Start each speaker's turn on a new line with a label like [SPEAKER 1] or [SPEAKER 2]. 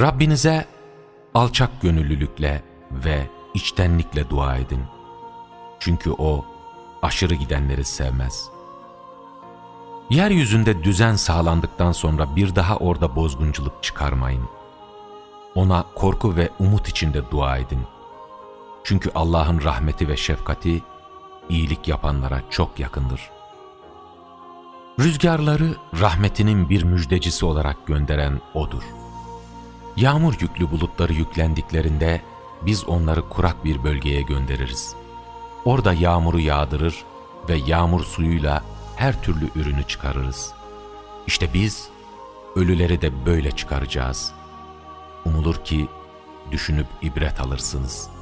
[SPEAKER 1] Rabbinize alçak gönüllülükle ve içtenlikle dua edin. Çünkü O aşırı gidenleri sevmez. Yeryüzünde düzen sağlandıktan sonra bir daha orada bozgunculuk çıkarmayın. Ona korku ve umut içinde dua edin. Çünkü Allah'ın rahmeti ve şefkati iyilik yapanlara çok yakındır. Rüzgarları rahmetinin bir müjdecisi olarak gönderen O'dur. Yağmur yüklü bulutları yüklendiklerinde biz onları kurak bir bölgeye göndeririz. Orada yağmuru yağdırır ve yağmur suyuyla her türlü ürünü çıkarırız. İşte biz ölüleri de böyle çıkaracağız. Umulur ki düşünüp ibret alırsınız.''